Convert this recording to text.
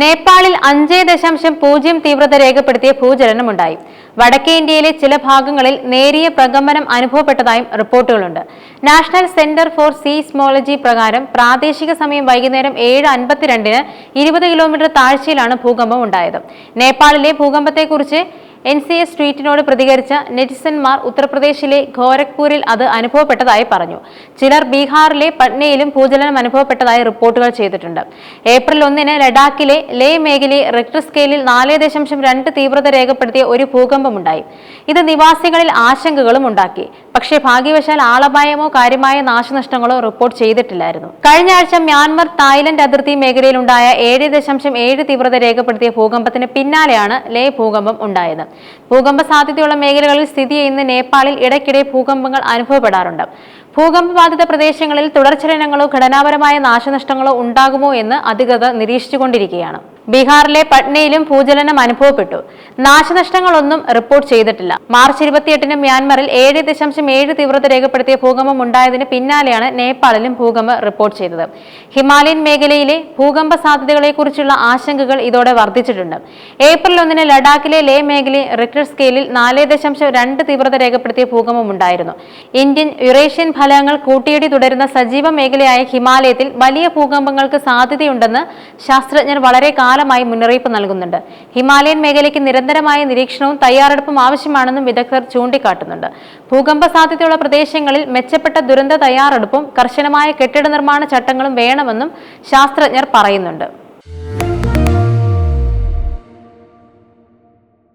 നേപ്പാളിൽ അഞ്ച് ദശാംശം പൂജ്യം തീവ്രത രേഖപ്പെടുത്തിയ ഭൂചലനമുണ്ടായി. വടക്കേ ഇന്ത്യയിലെ ചില ഭാഗങ്ങളിൽ നേരിയ പ്രകമ്പനം അനുഭവപ്പെട്ടതായും റിപ്പോർട്ടുകളുണ്ട്. നാഷണൽ സെന്റർ ഫോർ സീസ്മോളജി പ്രകാരം പ്രാദേശിക സമയം വൈകുന്നേരം ഏഴ് അൻപത്തിരണ്ടിന് ഇരുപത് കിലോമീറ്റർ താഴ്ചയിലാണ് ഭൂകമ്പം ഉണ്ടായത്. നേപ്പാളിലെ ഭൂകമ്പത്തെക്കുറിച്ച് എൻ സി എസ് ട്വീറ്റിനോട് പ്രതികരിച്ച നെറ്റിസന്മാർ ഉത്തർപ്രദേശിലെ ഖോരഗ്പൂരിൽ അത് അനുഭവപ്പെട്ടതായി പറഞ്ഞു. ചിലർ ബീഹാറിലെ പട്നയിലും ഭൂചലനം അനുഭവപ്പെട്ടതായി റിപ്പോർട്ടുകൾ ചെയ്തിട്ടുണ്ട്. ഏപ്രിൽ ഒന്നിന് ലഡാക്കിലെ ലേ മേഖലയിൽ റിക്ടർ സ്കെയിലിൽ നാല് ദശാംശം രണ്ട് തീവ്രത രേഖപ്പെടുത്തിയ ഒരു ഭൂകമ്പമുണ്ടായി. ഇത് നിവാസികളിൽ ആശങ്കകളും ഉണ്ടാക്കി. പക്ഷേ ഭാഗ്യവശാൽ ആളപായമോ കാര്യമായ നാശനഷ്ടങ്ങളോ റിപ്പോർട്ട് ചെയ്തിട്ടില്ലായിരുന്നു. കഴിഞ്ഞ ആഴ്ച മ്യാൻമർ തായ്ലൻഡ് അതിർത്തി മേഖലയിലുണ്ടായ ഏഴ് ദശാംശം ഏഴ് തീവ്രത രേഖപ്പെടുത്തിയ ഭൂകമ്പത്തിന് പിന്നാലെയാണ് ലേ ഭൂകമ്പം ഉണ്ടായത്. ഭൂകമ്പ സാധ്യതയുള്ള മേഖലകളിൽ സ്ഥിതി ചെയ്യുന്ന നേപ്പാളിൽ ഇടയ്ക്കിടെ ഭൂകമ്പങ്ങൾ അനുഭവപ്പെടാറുണ്ട്. ഭൂകമ്പ ബാധിത പ്രദേശങ്ങളിൽ തുടർചലനങ്ങളോ ഘടനാപരമായ നാശനഷ്ടങ്ങളോ ഉണ്ടാകുമോ എന്ന് അധികൃതർ നിരീക്ഷിച്ചുകൊണ്ടിരിക്കുകയാണ്. ബീഹാറിലെ പട്നയിലും ഭൂചലനം അനുഭവപ്പെട്ടു. നാശനഷ്ടങ്ങളൊന്നും റിപ്പോർട്ട് ചെയ്തിട്ടില്ല. മാർച്ച് ഇരുപത്തിയെട്ടിന് മ്യാൻമറിൽ ഏഴ് ദശാംശം ഏഴ് തീവ്രത രേഖപ്പെടുത്തിയ ഭൂകമ്പം ഉണ്ടായതിന് പിന്നാലെയാണ് നേപ്പാളിലും ഭൂകമ്പം റിപ്പോർട്ട് ചെയ്തത്. ഹിമാലയൻ മേഖലയിലെ ഭൂകമ്പ സാധ്യതകളെക്കുറിച്ചുള്ള ആശങ്കകൾ ഇതോടെ വർദ്ധിച്ചിട്ടുണ്ട്. ഏപ്രിൽ ഒന്നിന് ലഡാക്കിലെ ലേ മേഖലയിൽ റിക്ടർ സ്കെയിലിൽ നാല് ദശാംശം രണ്ട് തീവ്രത രേഖപ്പെടുത്തിയ ഭൂകമ്പം ഉണ്ടായിരുന്നു. ഇന്ത്യൻ യുറേഷ്യൻ ഫലങ്ങൾ കൂട്ടിയിടി തുടരുന്ന സജീവ മേഖലയായ ഹിമാലയത്തിൽ വലിയ ഭൂകമ്പങ്ങൾക്ക് സാധ്യതയുണ്ടെന്ന് ശാസ്ത്രജ്ഞർ വളരെ കാലമായി മുന്നറിയിപ്പ് നൽകുന്നുണ്ട്. ഹിമാലയൻ മേഖലയ്ക്ക് നിരന്തരമായ നിരീക്ഷണവും തയ്യാറെടുപ്പും ആവശ്യമാണെന്നും വിദഗ്ധർ ചൂണ്ടിക്കാട്ടുന്നുണ്ട്. ഭൂകമ്പ സാധ്യതയുള്ള പ്രദേശങ്ങളിൽ മെച്ചപ്പെട്ട ദുരന്ത തയ്യാറെടുപ്പും കർശനമായ കെട്ടിട നിർമ്മാണ ചട്ടങ്ങളും വേണമെന്നും ശാസ്ത്രജ്ഞർ പറയുന്നുണ്ട്.